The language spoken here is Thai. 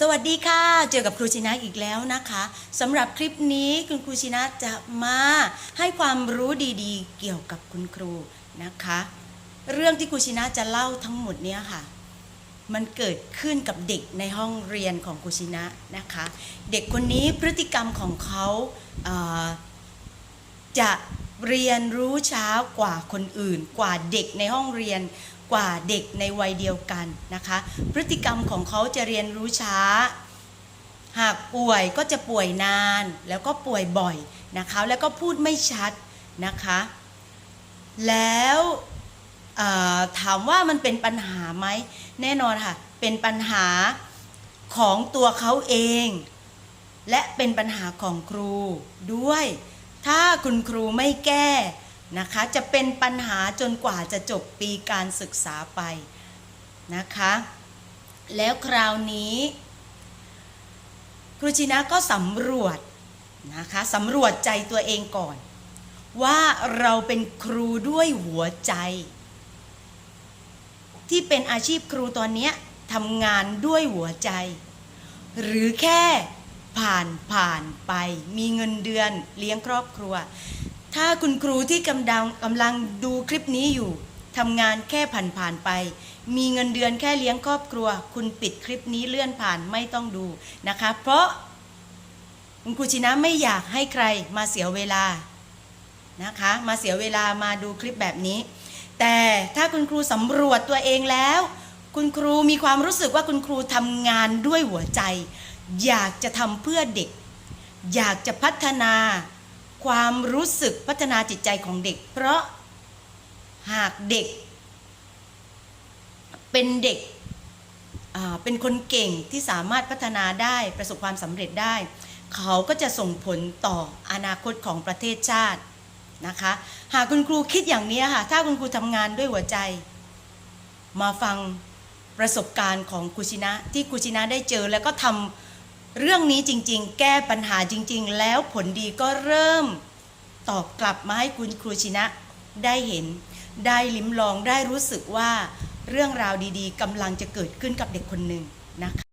สวัสดีค่ะ เจอกับครูชินะอีกแล้วนะคะสำหรับคลิปนี้คุณครูชินะจะมาให้ความรู้ดีๆ เกี่ยวกับคุณครูนะคะ เรื่องที่ครูชินะจะเล่าทั้งหมดเนี้ยค่ะ มันเกิดขึ้นกับเด็กในห้องเรียนของครูชินะนะคะ เด็กคนนี้พฤติกรรมของเขาเอ่อจะ เรียนรู้ช้ากว่าคนอื่น กว่าเด็กในห้องเรียน กว่าเด็กในวัยเดียวกันนะคะ พฤติกรรมของเขาจะเรียนรู้ช้า หากป่วยก็จะป่วยนาน แล้วก็ป่วยบ่อยนะคะแล้วก็พูดไม่ชัดนะคะ แล้วถามว่ามันเป็นปัญหาไหมแน่นอนค่ะเป็นปัญหาของตัวเขาเอง และเป็นปัญหาของครูด้วย ถ้าคุณครูไม่แก้นะคะ จะเป็นปัญหาจนกว่าจะจบปีการศึกษาไปนะคะ แล้วคราวนี้ ครูชินะก็สำรวจนะคะสำรวจใจตัวเองก่อน ว่าเราเป็นครูด้วยหัวใจ ที่เป็นอาชีพครูตอนนี้ทำงานด้วยหัวใจ หรือแค่ ผ่านผ่านไป มีเงินเดือนเลี้ยงครอบครัว ถ้าคุณครูที่กำลังกำลังดูคลิปนี้อยู่ทำงานแค่ผ่านผ่านไป มีเงินเดือนแค่เลี้ยงครอบครัว คุณปิดคลิปนี้เลื่อนผ่านไม่ต้องดูนะคะ เพราะคุณครูชินะไม่อยากให้ใครมาเสียเวลานะคะ มาเสียเวลามาดูคลิปแบบนี้ แต่ถ้าคุณครูสำรวจตัวเองแล้ว คุณครูมีความรู้สึกว่าคุณครูทำงานด้วยหัวใจ อยากจะทำเพื่อเด็ก อยากจะพัฒนาความรู้สึกพัฒนาจิตใจของเด็ก เพราะหากเด็ก เป็นเด็กเป็นคนเก่งที่สามารถพัฒนาได้ประสบความสำเร็จได้ เขาก็จะส่งผลต่ออนาคตของประเทศชาตินะคะ หากคุณครูคิดอย่างนี้ค่ะ ถ้าคุณครูทำงานด้วยหัวใจ มาฟัง ประสบการณ์ของครูชินะที่ครูชินะได้เจอแล้วก็ทำเรื่องนี้จริง ๆ แก้ปัญหาจริง ๆ แล้วผลดีก็เริ่มตอบกลับมาให้คุณครูชินะได้เห็น ได้ลิ้มลองได้รู้สึกว่าเรื่องราวดีๆกำลังจะเกิดขึ้นกับเด็กคนหนึ่งนะ